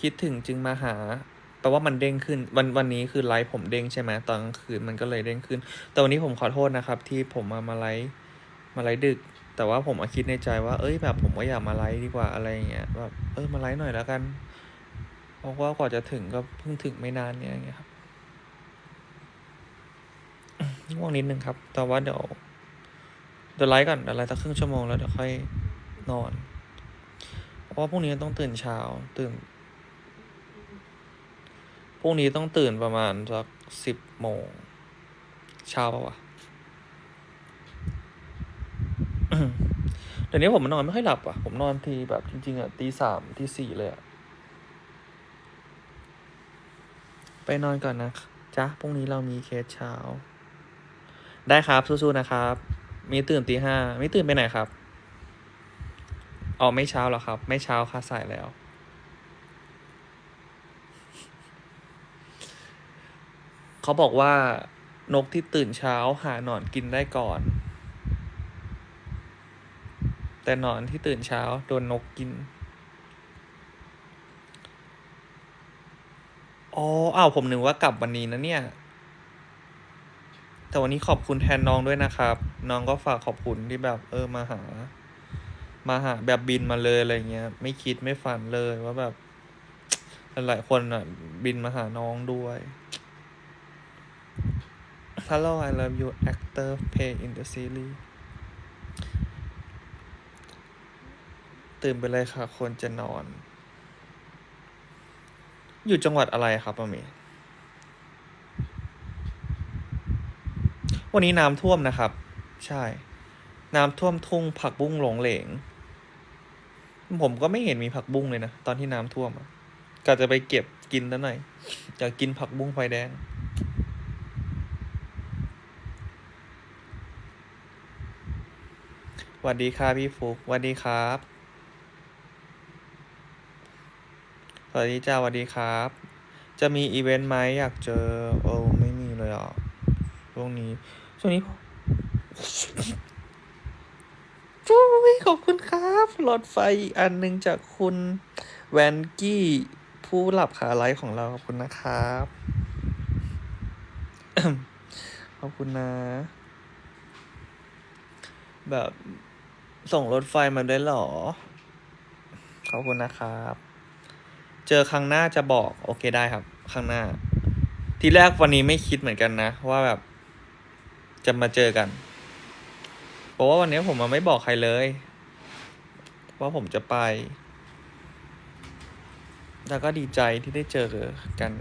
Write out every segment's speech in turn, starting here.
คิดถึงจึงมาหาแปลว่ามันเด้งขึ้น วันวันนี้คือไลฟ์ผมเด้งใช่ไหมตอนกลางคืนมันก็เลยเด้งขึ้น แต่วันนี้ผมขอโทษนะครับ ที่ผมมามาไลฟ์มาไลฟ์ดึก แต่ว่าผมคิดในใจว่า เอ้ยแบบผมก็อยากมาไลฟ์ดีกว่าอะไรอย่างเงี้ยแบบเออมาไลฟ์หน่อยแล้วกันเพราะว่ากว่าจะถึงก็เพิ่งถึงไม่นานเนี่ยอย่างเงี้ยครับง่วงนิดนึงครับ แต่ว่าเดี๋ยวเดี๋ยวไลฟ์ก่อนเดี๋ยวไลฟ์สักครึ่งชั่วโมงแล้วเดี๋ยวค่อยนอน เพราะว่าพรุ่งนี้ต้องตื่นเช้าตื่น พรุ่งนี้ต้องตื่นประมาณสักสิบโมงเช้าปะวะเดี๋ยวนี้ผมนอนไม่ค่อยหลับอะ ผมนอนทีแบบจริง ๆ อะตีสามตีสี่เลยอะ ไปนอนก่อนนะจ๊ะพรุ่งนี้เรามีเคสเช้า ได้ครับสู้ๆนะครับ มีตื่นตีห้าไม่ตื่นไปไหนครับอ๋อไม่เช้าหรอครับ ไม่เช้าค่ะสายแล้ว เขาบอกว่านกที่ตื่นเช้าหาหนอนกินได้ก่อน แต่หนอนที่ตื่นเช้าโดนนกกิน อ๋ออ้าวผมนึกว่ากลับวันนี้นะเนี่ย แต่วันนี้ขอบคุณแทนน้องด้วยนะครับ น้องก็ฝากขอบคุณที่แบบ เออมาหา มาหาแบบบินมาเลยอะไรเงี้ย ไม่คิดไม่ฝันเลยว่าแบบ หลายๆคนอะ บินมาหาน้องด้วย Hello I love you actor play in the series ตื่นไปเลยค่ะควรจะนอน อยู่จังหวัดอะไรครับมามีวันนี้น้ำท่วมนะครับ ใช่ น้ำท่วมทุ่งผักบุ้งหลงเหลง ผมก็ไม่เห็นมีผักบุ้งเลยนะ ตอนที่น้ำท่วมอะก็จะไปเก็บกินแล้วหน่อยอยากกินผักบุ้งไฟแดง สวัสดีครับพี่ฟุกสวัสดีครับสวัสดีจ้าสวัสดีครับ จะมีอีเวนต์ไหมอยากเจอ โอ้ไม่มีเลยอะช่วงนี้ช่วงนี้จุ้ยขอบคุณครับหลอดไฟอีกอันหนึ่งจากคุณแวนกี้ผู้หลับขาไลฟ์ของเราขอบคุณนะครับขอบคุณนะ แบบ ส่งรถไฟมาด้วยหรอ ขอบคุณนะครับ เจอครั้งหน้าจะบอก โอเคได้ครับ ครั้งหน้า ทีแรกวันนี้ไม่คิดเหมือนกันนะ ว่าแบบ จะมาเจอกัน เพราะว่าวันนี้ผมมาไม่บอกใครเลย ว่าผมจะไป แล้วก็ดีใจที่ได้เจอกัน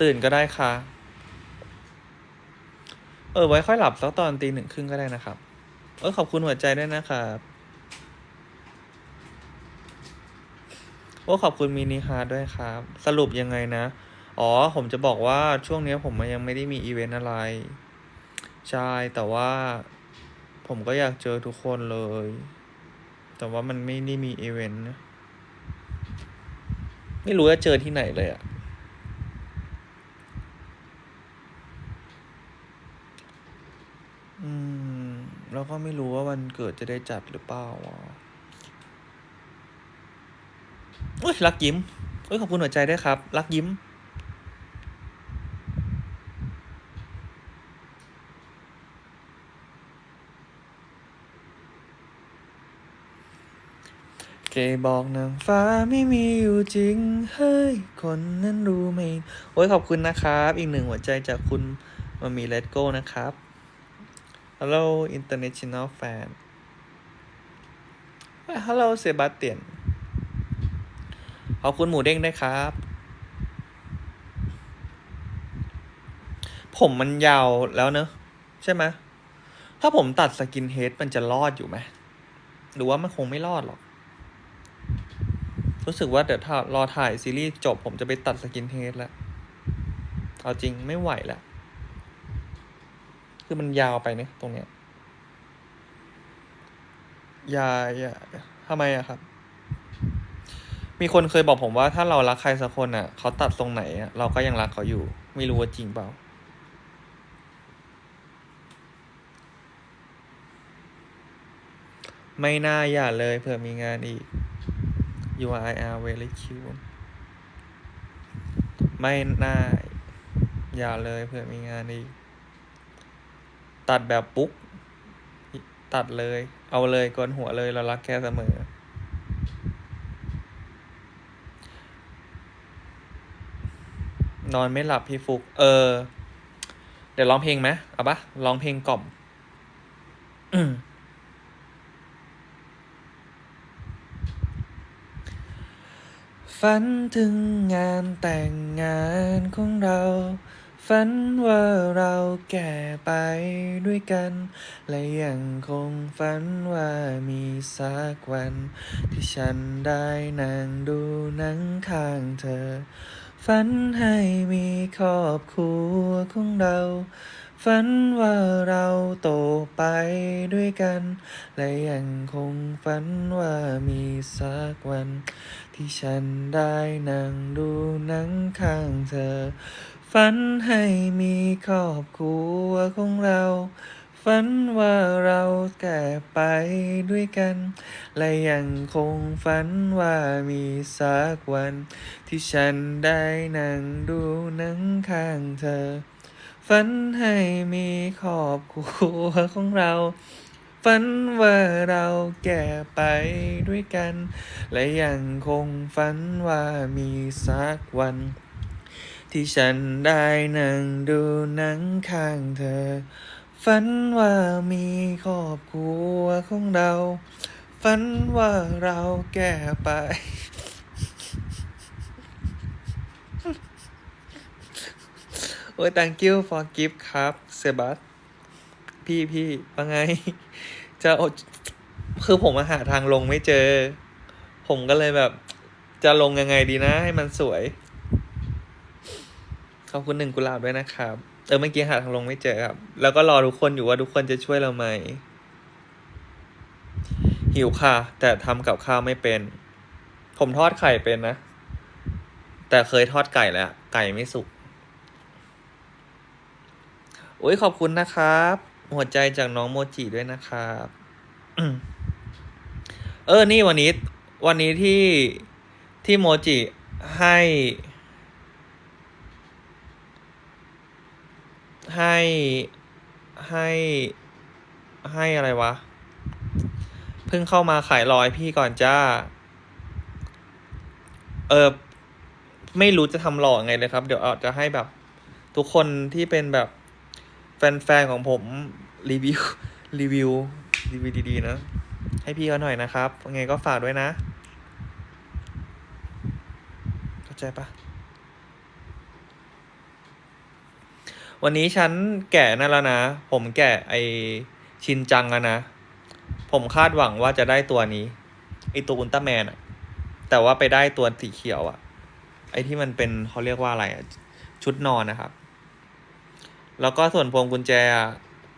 ตื่นก็ได้ค่ะ เออ ไว้ค่อยหลับสักตอนตีหนึ่งครึ่งก็ได้นะครับ เออขอบคุณหัวใจด้วยนะครับโอ้ขอบคุณมินิฮาร์ดด้วยครับ สรุปยังไงนะ อ๋อ ผมจะบอกว่าช่วงนี้ผมยังไม่ได้มีอีเวนต์อะไร ใช่ แต่ว่าผมก็อยากเจอทุกคนเลย แต่ว่ามันไม่ได้มีอีเวนต์ไม่รู้จะเจอที่ไหนเลยอะอืม แล้วก็ไม่รู้ว่าวันเกิดจะได้จัดหรือเปล่าวะเอ้ยรักยิ้มเอ้ยขอบคุณหัวใจด้วยครับ รักยิ้ม เกบอกนางฟ้าไม่มีอยู่จริง เฮ้ย คนนั้นรู้ไหม โอ้ยขอบคุณนะครับ อีกหนึ่งหัวใจจากคุณมามีเลตโก้นะครับ Hello international fan Hello เซบาสเตียนขอบคุณหมูเด้งด้วยครับ ผมมันยาวแล้วเนอะ ใช่ไหมถ้าผมตัดสกินเฮดมันจะรอดอยู่ไหมหรือว่ามันคงไม่รอดหรอก รู้สึกว่าเดี๋ยวถ้ารอถ่ายซีรีส์จบ ผมจะไปตัดสกินเฮดแล้ว เอาจริงไม่ไหวแล้ว คือมันยาวไปเนี่ยตรงเนี้ยอย่าอย่าทำไมอะครับ มีคนเคยบอกผมว่าถ้าเรารักใครสักคนอะเขาตัดตรงไหนอะเราก็ยังรักเขาอยู่ ไม่รู้ว่าจริงเปล่าไม่น่าอย่าเลยเผื่อมีงานอีก u I r very cute ไม่น่าอย่าเลยเผื่อมีงานอีก ตัดแบบปุ๊ก ตัดเลย เอาเลยกนหัวเลยเรารักแกเสมอ นอนไม่หลับพี่ฟุก เออ เดี๋ยวร้องเพลงไหมเอาปะร้องเพลงกล่อมฝันถึงงานแต่งงานของเรา ฝันว่าเราแก่ไปด้วยกัน และยังคงฝันว่ามีสักวัน ที่ฉันได้นั่งดูหนังข้างเธอ ฝันให้มีครอบครัวของเรา ฝันว่าเราโตไปด้วยกัน และยังคงฝันว่ามีสักวัน ที่ฉันได้นั่งดูหนังข้างเธอ ฝันให้มีครอบครัวของเรา ฝันว่าเราแก่ไปด้วยกัน และยังคงฝันว่ามีสักวัน ที่ฉันได้นั่งดูหนังข้างเธอ ฝันให้มีครอบครัวของเราฝันว่าเราแก่ไปด้วยกัน และยังคงฝันว่ามีสักวัน ที่ฉันได้นั่งดูหนังข้างเธอ ฝันว่ามีครอบครัวของเรา ฝันว่าเราแก่ไป โอ้ย thank you for gift ครับ เซบัสพี่พี่ว่าไง จะอดคือผมมาหาทางลงไม่เจอ ผมก็เลยแบบ จะลงยังไงดีนะให้มันสวย ขอบคุณหนึ่งกุหลาบด้วยนะครับ เออเมื่อกี้หาทางลงไม่เจอครับ แล้วก็รอทุกคนอยู่ว่าทุกคนจะช่วยเราไหม หิวค่ะ แต่ทำกับข้าวไม่เป็น ผมทอดไข่เป็นนะ แต่เคยทอดไก่แล้ว ไก่ไม่สุกโอ้ยขอบคุณนะครับ หัวใจจากน้องโมจิด้วยนะครับเออ นี่วันนี้ วันนี้ที่ที่โมจิให้ ให้ให้ให้อะไรวะ เพิ่งเข้ามาขายรอยพี่ก่อนจ้า เออไม่รู้จะทำหล่อไงเลยครับ เดี๋ยวอาจจะให้แบบ ทุกคนที่เป็นแบบแฟนๆของผมรีวิวรีวิวรีวิวดีๆนะ ให้พี่เขาหน่อยนะครับยังไงก็ฝากด้วยนะ เข้าใจปะ วันนี้ฉันแก่นั่นแล้วนะ ผมแก่ไอชินจังแล้วนะ ผมคาดหวังว่าจะได้ตัวนี้ไอตัวอุลตร้าแมนอะแต่ว่าไปได้ตัวสีเขียวอะไอที่มันเป็นเขาเรียกว่าอะไรอะชุดนอนนะครับ แล้วก็ส่วนพวงกุญแจอะ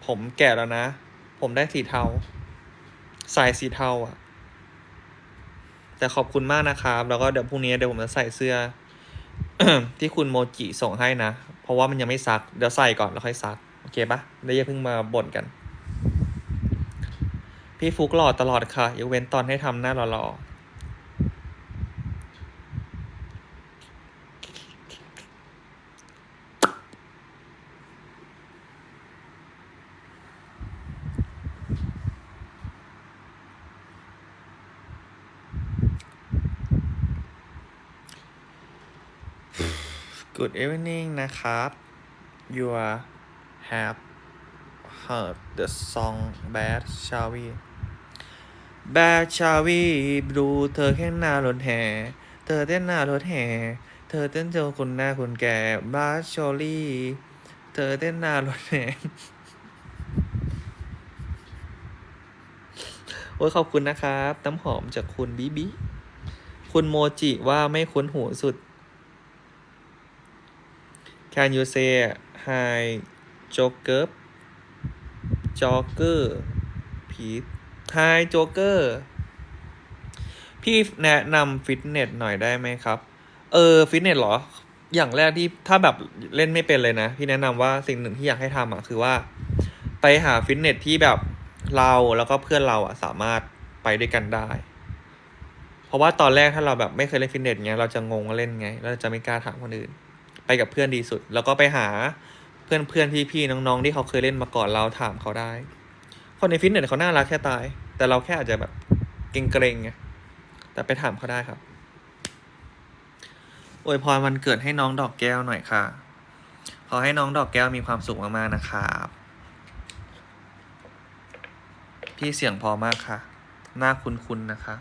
ผมแก่แล้วนะ ผมได้สีเทา สายสีเทาอะแต่ขอบคุณมากนะครับ แล้วก็เดี๋ยวพรุ่งนี้เดี๋ยวผมจะใส่เสื้อที่คุณโมจิส่งให้นะ ราะว่ามันยังไม่ซัก เดี๋ยวใส่ก่อนแล้วค่อยซัก โอเคปะได้ยังเพิ่งมาบ่นกัน พี่ฟุกหล่อตลอดค่ะยกเว้นตอนให้ทำหน้าหล่อๆ evening นะครับ you have heard the song Bad Shall We Bad Shall We ดูเธอแค่หน้ารถแห่เธอเต้นหน้ารถแห่เธอเต้นเจอคนหน้าคนแก่บาชอลี่เธอเต้นหน้ารถแห่โอ้ยขอบคุณนะครับ น้ำหอมจากคุณบีบีคุณโมจิว่าไม่คุ้นหูสุด Can you say hi Joker Joker พีท Hi Joker พี่แนะนำฟิตเนสหน่อยได้ไหมครับ เออ ฟิตเนสเหรอ อย่างแรกที่ถ้าแบบเล่นไม่เป็นเลยนะ พี่แนะนำว่าสิ่งหนึ่งที่อยากให้ทำอะ คือว่า ไปหาฟิตเนสที่แบบเราแล้วก็เพื่อนเราอะสามารถไปด้วยกันได้ เพราะว่าตอนแรกถ้าเราแบบไม่เคยเล่นฟิตเนสเงี้ยเราจะงงเล่นไงเราจะไม่กล้าถามคนอื่น ไปกับเพื่อนดีสุด แล้วก็ไปหาเพื่อนเพื่อนพี่พี่น้องๆที่เขาเคยเล่นมาก่อนเราถามเขาได้ คนในฟิตเนสเขาน่ารักแค่ตาย แต่เราแค่อาจจะแบบเกรงๆไงแต่ไปถามเขาได้ครับอวยพรวันเกิดให้น้องดอกแก้วหน่อยค่ะ ขอให้น้องดอกแก้วมีความสุขมากๆนะครับ พี่เสียงพอมากค่ะ หน้าคุ้นๆนะคะ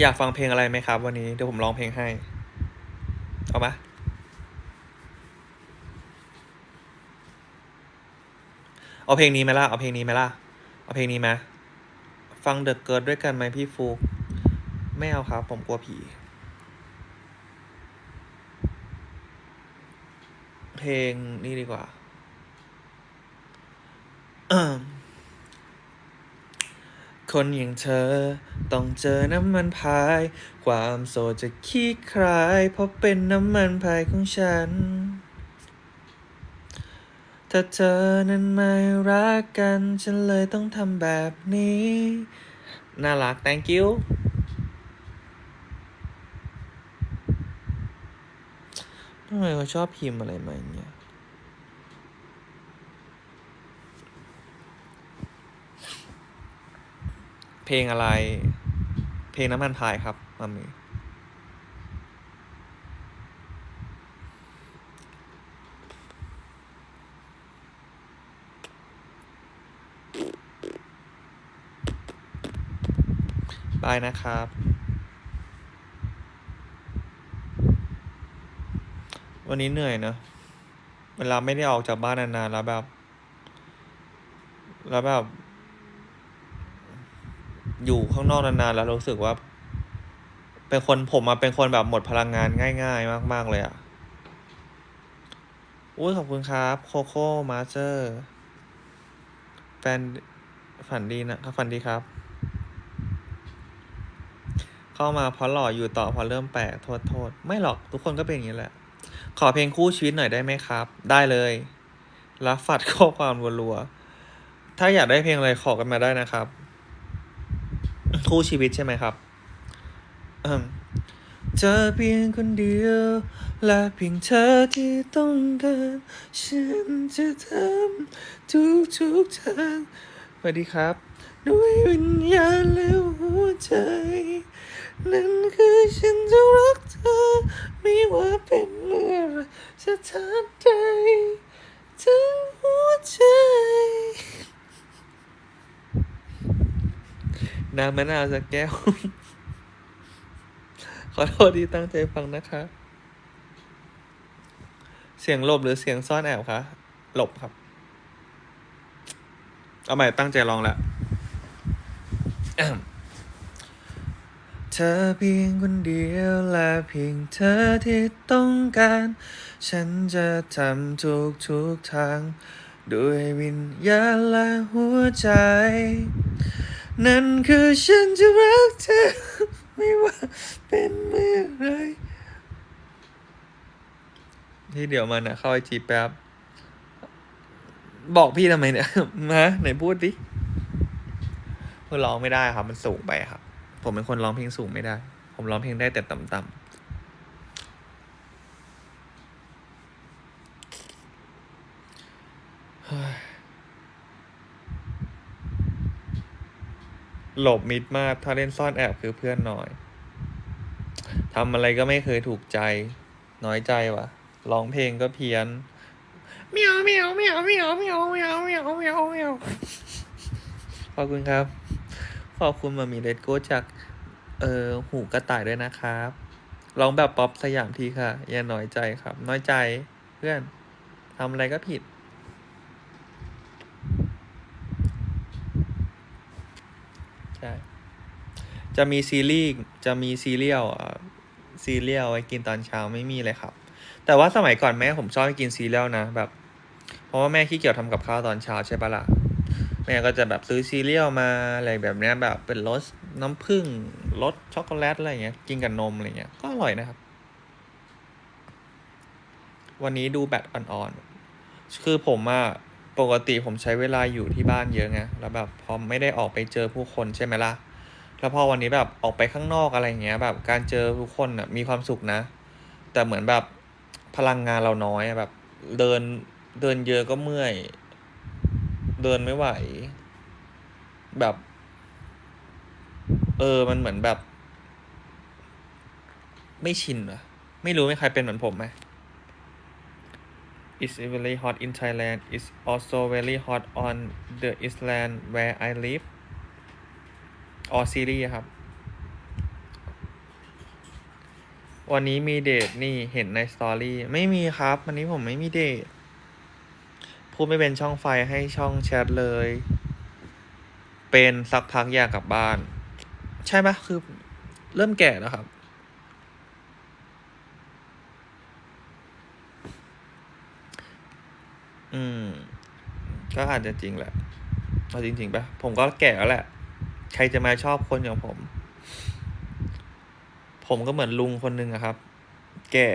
อยากฟังเพลงอะไรไหมครับวันนี้ เดี๋ยวผมร้องเพลงให้ เอาปะเอาเพลงนี้ไหมล่ะ เอาเพลงนี้ไหมล่ะ เอาเพลงนี้ไหมฟังเดอะเกิร์ดด้วยกันไหมพี่ฟูกไม่เอาครับ ผมกลัวผี เพลงนี่ดีกว่า คนอย่างเธอ ต้องเจอน้ำมันพาย ความโสดจะขี้คลาย เพราะเป็นน้ำมันพายของฉัน ถ้าเธอนั้นไม่รักกัน ฉันเลยต้องทำแบบนี้ น่ารัก thank you ทำไมเขาชอบพิมพ์อะไรมาอย่างเงี้ย เพลงอะไร เพลงน้ำมันพายครับมามีบายนะครับ วันนี้เหนื่อยเนอะเวลาไม่ได้ออกจากบ้านนานๆแล้วแบบ แล้วแบบ อยู่ข้างนอกนานๆแล้วรู้สึกว่า เป็นคนผมมาเป็นคนแบบหมดพลังงานง่าย ๆ มาก ๆ เลยอะ่ะอุ้ยขอบคุณครับ โคโค่มาสเตอร์แฟนฝันดีนะครับฝันดีครับ เข้ามาเพราะหล่ออยู่ต่อพราะเริ่มแปลกโทษโทษไม่หรอกทุกคนก็เป็นอย่างนี้แหละ ขอเพลงคู่ชีวิตหน่อยได้ไหมครับ ได้เลยรับฝัดข้อความรัวๆถ้าอยากได้เพลงอะไรขอกันมาได้นะครับ คู่ชีวิตใช่ไหมครับเธอเพียงคนเดียว และเพียงเธอที่ต้องการฉันจะทำทุกทุกทางสวัสดีครับ ด้วยวิญญาณและหัวใจ นั่นคือฉันจะรักเธอ ไม่ว่าเป็นเมื่อไรจะทำใจทั้งหัวใจ น้ำมะนาวสักแก้ว ขอโทษที่ตั้งใจฟังนะคะ เสียงหลบหรือเสียงซ่อนแอบคะหลบครับ เอาใหม่ตั้งใจลองละเธอเพียงคนเดียวและเพียงเธอที่ต้องการ ฉันจะทำทุกทุกทาง ด้วยวิญญาณและหัวใจ นั่นคือฉันจะรักเธอ ไม่ว่าเป็นเมื่อไรที่เดี๋ยวมันนะเข้าไอจีแป๊บ บอกพี่ทำไมเนี่ยมาไหนพูดดิคือร้องไม่ได้ครับ มันสูงไปครับ ผมเป็นคนร้องเพลงสูงไม่ได้ ผมร้องเพลงได้แต่ต่ำๆเฮ้ย หลบมิดมาก ถ้าเล่นซ่อนแอบคือเพื่อนน้อยทำอะไรก็ไม่เคยถูกใจ น้อยใจว่ะร้องเพลงก็เพี้ยนเมียวเมียวเมียวเมียวเมียวเมียวเมียวเมียวเมียวขอบคุณครับ ขอบคุณมามีเลดโก้จาก เอ่อหูกระต่ายด้วยนะครับร้องแบบป๊อปสยามทีค่ะ อย่าน้อยใจครับ น้อยใจเพื่อนทำอะไรก็ผิด ใช่ จะมีซีรีส์จะมีซีเรียลซีเรียลไว้กินตอนเช้าไม่มีเลยครับ แต่ว่าสมัยก่อนแม่ผมชอบกินซีเรียลนะแบบ เพราะว่าแม่ขี้เกียจทำกับข้าวตอนเช้าใช่ปะล่ะแม่ก็จะแบบซื้อซีเรียลมาอะไรแบบเนี้ยแบบเป็นรสน้ำผึ้งรสช็อกโกแลตอะไรเงี้ยกินกับนมอะไรเงี้ยก็อร่อยนะครับ วันนี้ดูแบตอ่อนๆคือผมอะปกติผมใช้เวลาอยู่ที่บ้านเยอะไงแล้วแบบพอไม่ได้ออกไปเจอผู้คนใช่ไหมล่ะ แล้วพอวันนี้แบบออกไปข้างนอกอะไรเงี้ย แบบการเจอผู้คนอะมีความสุขนะ แต่เหมือนแบบพลังงานเราน้อยแบบ เดินเดินเยอะก็เมื่อย เดินไม่ไหว แบบ เออมันเหมือนแบบ ไม่ชินอะไม่รู้ไม่ใครเป็นเหมือนผมไหม It's very hot in Thailand. It's also very hot on the island where I live. Or Syria ครับ วันนี้มีเดทนี่เห็นในสตอรี่ไม่มีครับ วันนี้ผมไม่มีเดทพูดไม่เป็นช่องไฟให้ช่องแชทเลย เป็นสักพักอยากกลับบ้าน ใช่ไหมคือเริ่มแก่แล้วครับอืม ก็อาจจะจริงแหละเอาจริงๆปะผมก็แก่แล้วแหละ ใครจะมาชอบคนอย่างผม ผมก็เหมือนลุงคนหนึ่งอะครับ แก่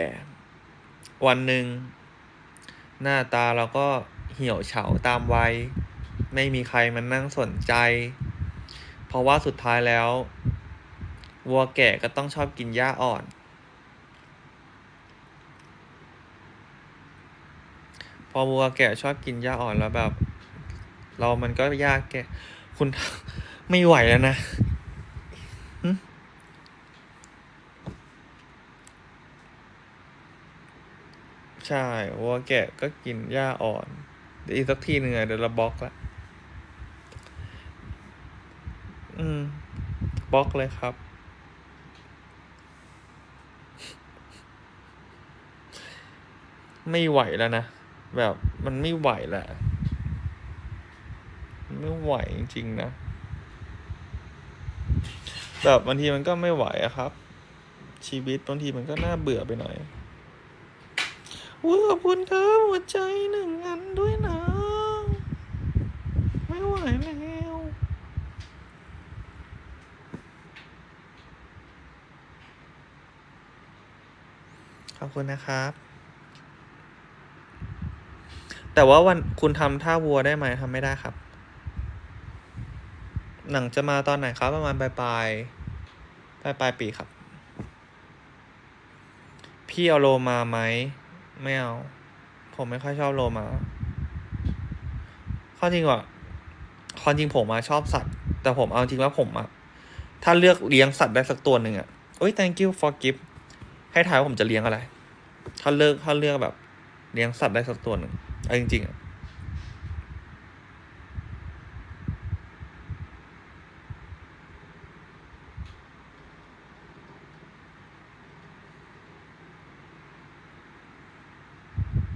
วันหนึ่ง หน้าตาเราก็เหี่ยวเฉาตามวัย ไม่มีใครมานั่งสนใจ เพราะว่าสุดท้ายแล้ววัวแก่ก็ต้องชอบกินหญ้าอ่อน พอวัวแก่ชอบกินหญ้าอ่อนแล้วแบบ เรามันก็ยากแก่คุณ ไม่ไหวแล้วนะใช่วัวแก่ก็กินหญ้าอ่อนเดี๋ยวอีกสักทีหนึ่งอะเดี๋ยวเราบล็อกละอืมบล็อกเลยครับ ไม่ไหวแล้วนะ แบบมันไม่ไหวแหล้วมันไม่ไหวจริงๆนะ แบบบางทีมันก็ไม่ไหวอะครับ ชีวิตบางทีมันก็น่าเบื่อไปหน่อยอุ้ยขอบคุณครับหัวใจหนึ่งอันด้วยนะ ไม่ไหวแล้วขอบคุณนะครับ แต่ว่าวันคุณทำท่าวัวได้ไหมทำไม่ได้ครับ หนังจะมาตอนไหนครับ ประมาณปลายปลายปลายปลายปีครับ พี่เอาโลมาไหมไม่เอา ผมไม่ค่อยชอบโลมาข้อจริงว่ะความจริงผมมาชอบสัตว์ แต่ผมเอาจริงว่าผมอะถ้าเลือกเลี้ยงสัตว์ได้สักตัวหนึ่งอะโอ้ย thank you for gift ให้ทายว่าผมจะเลี้ยงอะไร ถ้าเลือกถ้าเลือกแบบ เลี้ยงสัตว์ได้สักตัวหนึ่งเอาจริงๆอะ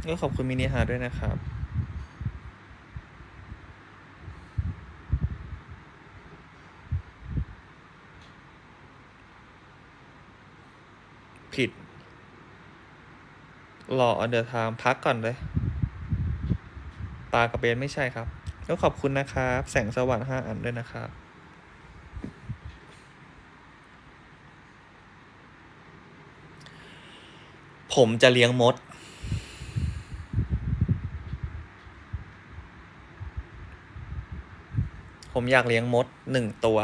ก็ขอบคุณมินิฮาร์ด้วยนะครับ ผิดหล่อเดอร์ทามพักก่อนเลย ตากับเบนไม่ใช่ครับ ก็ขอบคุณนะครับ แสงสว่างห้าอันด้วยนะครับผมจะเลี้ยงมด ผมอยากเลี้ยงมดหนึ่งตัว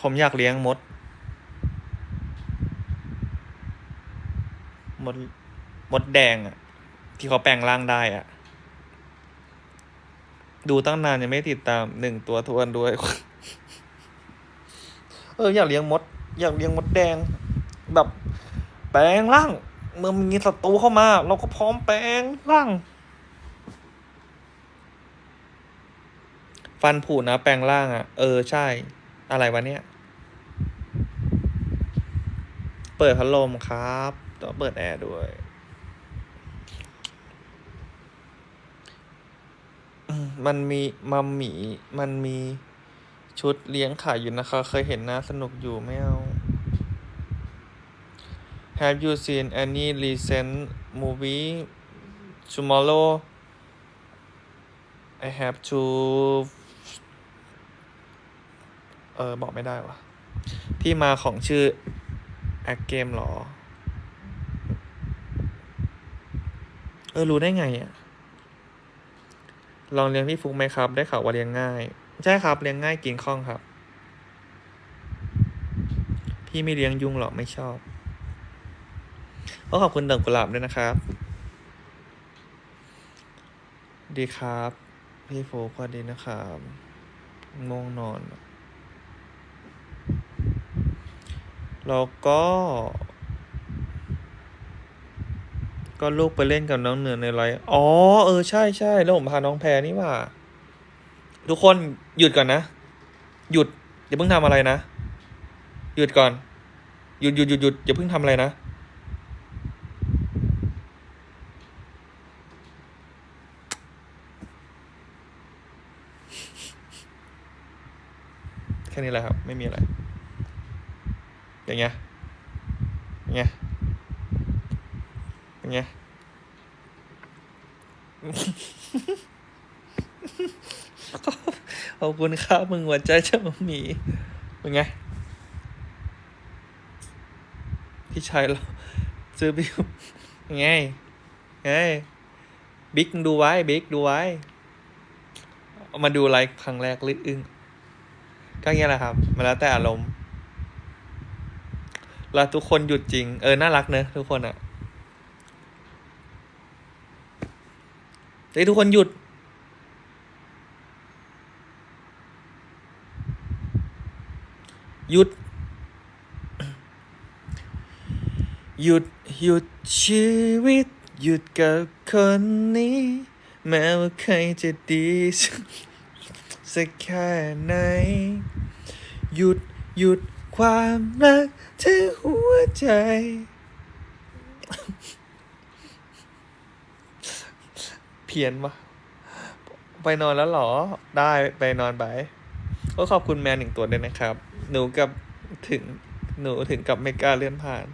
ผมอยากเลี้ยงมด มด มดแดงอะที่เขาแปลงร่างได้อะดูตั้งนานยังไม่ติดตามหนึ่งตัวทวนด้วย เอออยากเลี้ยงมด อยากเลี้ยงมดแดง แบบ แปลงร่าง เมื่อมีศัตรูเข้ามา เราก็พร้อมแปลงร่าง ฟันผุนะ แปลงร่างอะ่ะ เออใช่ อะไรวะเนี่ย เปิดพัดลมครับต้องเปิดแอร์ด้วยมมันมีมัมหมี มันมีชุดเลี้ยงขายอยู่นะคะ เคยเห็นนะ สนุกอยู่ไม่เอา Have you seen any recent movie tomorrow I have to เออบอกไม่ได้วะที่มาของชื่อแอคเกมเหรอ เออ รู้ได้ไงอะ ลองเลี้ยงพี่ฟุกไหมครับ ได้ข่าวว่าเลี้ยงง่าย ใช่ครับเลี้ยงง่ายกินคล่องครับ พี่ไม่เลี้ยงยุงหรอกไม่ชอบ ก็ขอบคุณดอกกุหลาบด้วยนะครับ ดีครับ พี่โฟกสวัสดีนะครับง่วงนอน แล้วก็ ก็ลูกไปเล่นกับน้องเหนือในไลฟ์อ๋อ เออ ใช่ใช่แล้วผมพาน้องแพรนี่ว่า ทุกคนหยุดก่อนนะ หยุดอย่าเพิ่งทำอะไรนะ หยุดก่อน หยุดหยุดหยุดหยุดอย่าเพิ่งทำอะไรนะ แค่ นี้แหละครับ ไม่มีอะไร อย่างเงี้ยอย่างเงี้ยอย่างเงี้ยขอบคุณครับมึงหัวใจเจ้าหมีเป็นไงพี่ชายเราซื้อบิวยังไงไงบิ๊กดูไว้ บิ๊กดูไว้เอามาดูไลฟ์ครั้งแรกลึกอึ้ง ก็เงี้ยแหละครับมาแล้วแต่อารมณ์แล้วทุกคนหยุดจริง เออ น่ารักเนอะทุกคนอะเฮ้ยทุกคนหยุด หยุด หยุด หยุดชีวิต หยุดกับคนนี้ แม้ว่าใครจะดี สักแค่ไหน หยุดหยุดความรักที่หัวใจ เพียนวะไปนอนแล้วหรอ ได้ไปนอนไปก็ขอบคุณแมนหนึ่งตัวด้วยนะครับ หนูกับถึงหนูถึงกับไม่กล้าเลื่อนผ่าน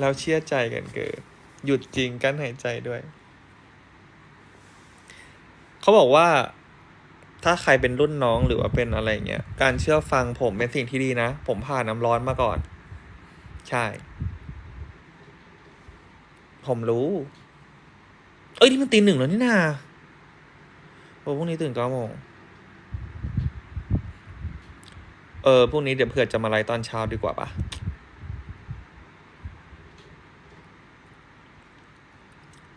แล้วเชื่อใจกันเกิด หยุดจริงกั้นหายใจด้วย เขาบอกว่า ถ้าใครเป็นรุ่นน้องหรือว่าเป็นอะไรเงี้ย การเชื่อฟังผมเป็นสิ่งที่ดีนะ ผมผ่านน้ำร้อนมาก่อน ใช่ ผมรู้ เอ้ยนี่มันตีหนึ่งแล้วนี่นาโอ้พรุ่งนี้ตื่นเก้าโมงเออพรุ่งนี้เดี๋ยวเผื่อจะมาไลฟ์ตอนเช้าดีกว่าปะ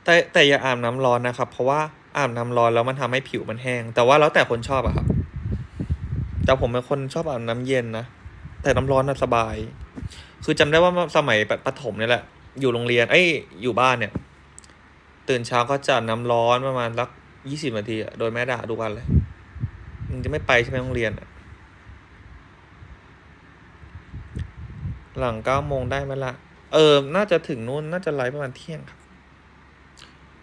แต่แต่อย่าอาบน้ำร้อนนะครับ เพราะว่า อาบน้ำร้อนแล้วมันทำให้ผิวมันแห้ง แต่ว่าแล้วแต่คนชอบอะครับ แต่ผมเป็นคนชอบอาบน้ำเย็นนะ แต่น้ำร้อนน่ะสบาย คือจำได้ว่าสมัยประถมเนี่ยแหละ อยู่โรงเรียน เอ้ย อยู่บ้านเนี่ย ตื่นเช้าก็จะน้ำร้อนประมาณสักยี่สิบนาทีโดยแม่ด่าทุกวันเลยมึงจะไม่ไปใช่ไหมโรงเรียนอะหลังเก้าโมงได้ไหมล่ะ เออ น่าจะถึงนู่น น่าจะไลฟ์ประมาณเที่ยงครับ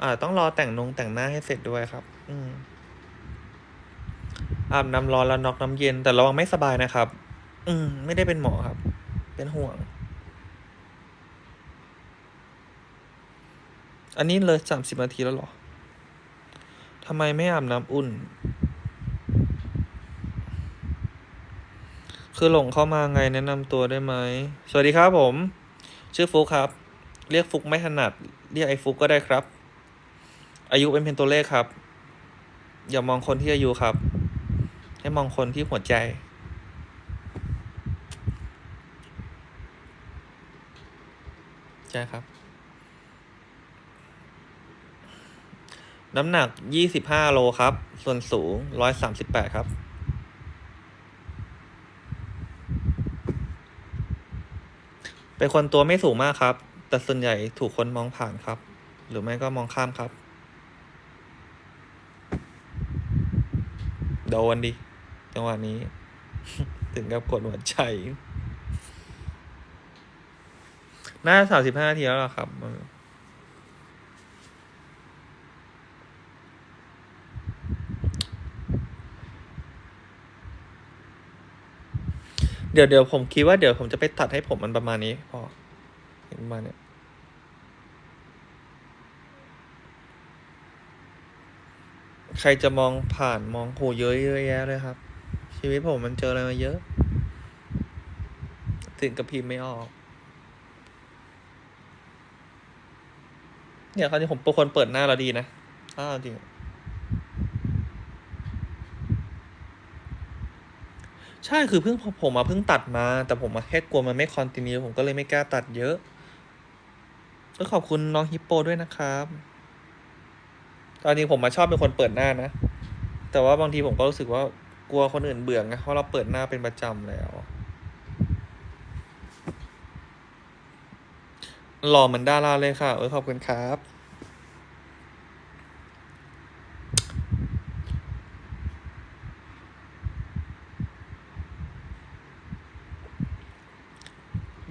อ่า ต้องรอแต่งนงแต่งหน้าให้เสร็จด้วยครับ อืมอาบน้ำร้อนแล้วน็อกน้ำเย็น แต่ระวังไม่สบายนะครับ อืม ไม่ได้เป็นหมอครับ เป็นห่วง อันนี้เลยสามสิบนาทีแล้วหรอทำไมไม่อาบน้ำอุ่น คือหลงเข้ามาไงแนะนำตัวได้ไหม สวัสดีครับผม ชื่อฟุกครับ เรียกฟุกไม่ถนัด เรียกไอ้ฟุกก็ได้ครับ อายุเป็นเพียงตัวเลขครับ อย่ามองคนที่อายุครับ ให้มองคนที่หัวใจใช่ครับ น้ำหนักยี่สิบห้าโลครับ ส่วนสูงร้อยสามสิบแปดครับเป็นคนตัวไม่สูงมากครับ แต่ส่วนใหญ่ถูกคนมองผ่านครับ หรือไม่ก็มองข้ามครับ โดนดิ จังหวะนี้ ถึงกับกดหัวใจน่าสามสิบห้าทีแล้วครับ เดี๋ยวเดี๋ยวผมคิดว่าเดี๋ยวผมจะไปตัดให้ผมมันประมาณนี้พอประมาณเนี้ย ใครจะมองผ่านมองโหเยอะเยอะแยะเลยครับ ชีวิตผมมันเจออะไรมาเยอะสิ่งกระพิมไม่ออก เนี่ยคราวนี้ผมเป็นคนเปิดหน้าเราดีนะอ้าวจริงใช่คือเพิ่งผมมาเพิ่งตัดมา แต่ผมมาแค่กลัวมันไม่คอนติเนียผมก็เลยไม่กล้าตัดเยอะก็ขอบคุณน้องฮิปโปด้วยนะครับ ตอนนี้ผมมาชอบเป็นคนเปิดหน้านะ แต่ว่าบางทีผมก็รู้สึกว่ากลัวคนอื่นเบื่อไงเพราะเราเปิดหน้าเป็นประจำแล้ว หล่อเหมือนดาราเลยค่ะ เออขอบคุณครับ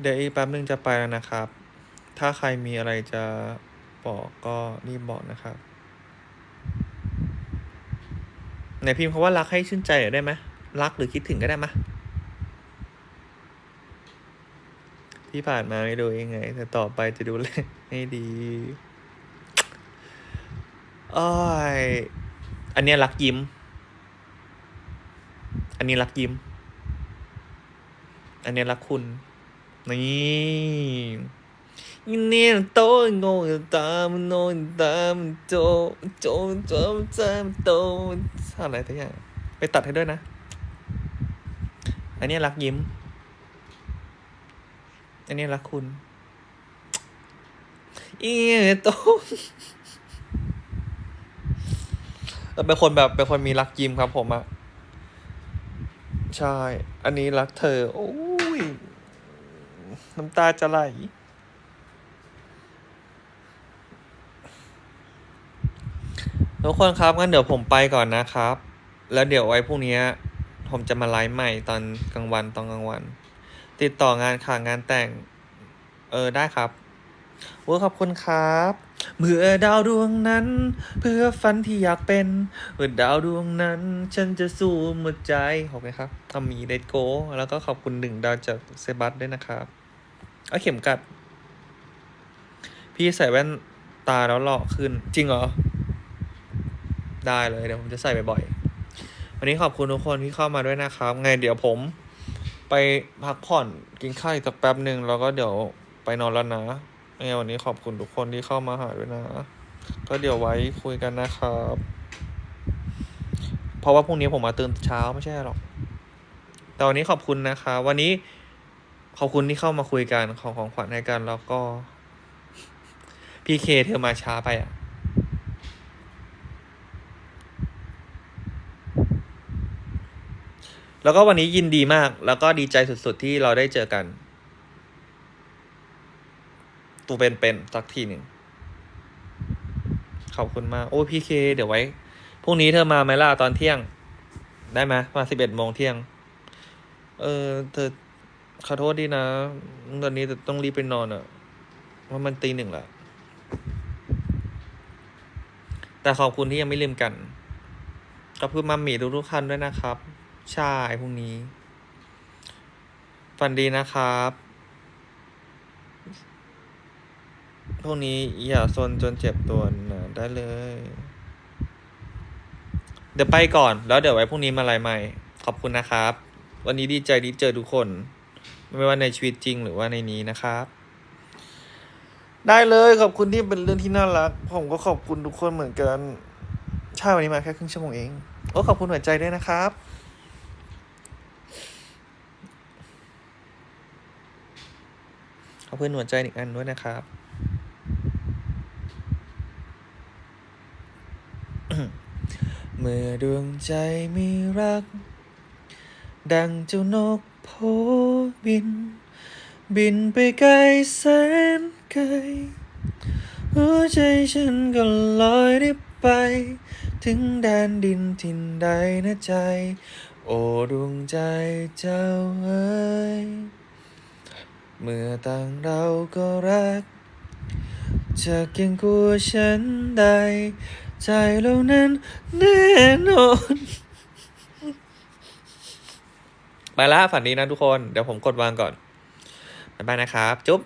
เดี๋ยวอีกแป๊บนึงจะไปแล้วนะครับ ถ้าใครมีอะไรจะบอกก็รีบบอกนะครับ ไหนพิมพ์คาว่ารักให้ชื่นใจได้ไหมรักหรือคิดถึงก็ได้มะที่ผ่านมาไม่ดูยังไง แต่ต่อไปจะดูแลให้ดีอ้อยอันนี้รักยิ้ม อันนี้รักยิ้ม อันนี้รักคุณ นี่ เนี่ยโตงงตามโนนตามโจโจโจจามโตอะไรทั้งอย่างไปตัดให้ด้วยนะ อันนี้รักยิ้ม อันนี้รักคุณอีโตเออเป็นคนแบบเป็นคนมีรักยิ้มครับผมอะใช่ อันนี้รักเธอ โอ้ย น้ำตาจะไหล ทุกคนครับงั้นเดี๋ยวผมไปก่อนนะครับ แล้วเดี๋ยวไว้พรุ่งนี้ผมจะมาไลฟ์ใหม่ตอนกลางวันตอนกลางวัน ติดต่องานค่ะงานแต่ง เออได้ครับโอ้ขอบคุณครับเมื่อดาวดวงนั้น เพื่อฝันที่อยากเป็นเมื่อดาวดวงนั้น ฉันจะสู้หมดใจขอบคุณครับอามีเดทโก แล้วก็ขอบคุณหนึ่งดาวจากเซบัสด้วยนะครับเอาเข็มกัด พี่ใส่แว่นตาแล้วหล่อขึ้น จริงเหรอ ได้เลยเดี๋ยวผมจะใส่บ่อยๆวันนี้ขอบคุณทุกคนที่เข้ามาด้วยนะครับ ไงเดี๋ยวผมไปพักผ่อนกินข้าวอีกสักแป๊บหนึ่งแล้วก็เดี๋ยวไปนอนแล้วนะไงวันนี้ขอบคุณทุกคนที่เข้ามาหาด้วยนะ ก็เดี๋ยวไว้คุยกันนะครับ เพราะว่าพรุ่งนี้ผมมาตื่นเช้าไม่ใช่หรอก แต่วันนี้ขอบคุณนะคะ วันนี้ขอบคุณที่เข้ามาคุยกันของของขวัญให้กันแล้วก็พี่เคเธอมาช้าไปอะ แล้วก็วันนี้ยินดีมาก แล้วก็ดีใจสุดๆที่เราได้เจอกัน ตัวเป็นๆสักทีหนึ่งขอบคุณมาก โอ้พี่เค เดี๋ยวไว้พรุ่งนี้เธอมาไหมล่ะตอนเที่ยง ได้ไหมมาสิบเอ็ดโมงเที่ยง เออ เธอขอโทษดีนะ ตอนนี้ต้องรีบไปนอนอะ่ะเพราะมันตีหนึ่งละแต่ขอบคุณที่ยังไม่ลืมกันก็เพื่อมัมมี่ทุกๆคันด้วยนะครับ ใช่พรุ่งนี้ ฝันดีนะครับ พรุ่งนี้อย่าซนจนเจ็บตัวนะได้เลย เดี๋ยวไปก่อน แล้วเดี๋ยวไว้พรุ่งนี้มาไลฟ์ใหม่ ขอบคุณนะครับ วันนี้ดีใจที่เจอทุกคน ไม่ว่าในชีวิตจริงหรือว่าในนี้นะครับ ได้เลยขอบคุณที่เป็นเรื่องที่น่ารัก ผมก็ขอบคุณทุกคนเหมือนกันใช่วันนี้มาแค่ครึ่งชั่วโมงเอง โอ้ขอบคุณหัวใจด้วยนะครับ ขอบคุณหัวใจอีกอันด้วยนะครับ เมื่อดวงใจมีรัก ดังเจ้านกโพบิน บินไปไกลแสนไกล หัวใจฉันก็ลอยได้ไป ถึงแดนดินทินใดนะใจ โอ้ดวงใจเจ้าเอ๋ย เมื่อต่างเราก็รัก จะเก่งกว่าฉันได้ ใจเรานั้นแน่นอน ไปละฝันดีนะทุกคน เดี๋ยวผมกดวางก่อน บ๊ายบายนะครับ จุ๊บ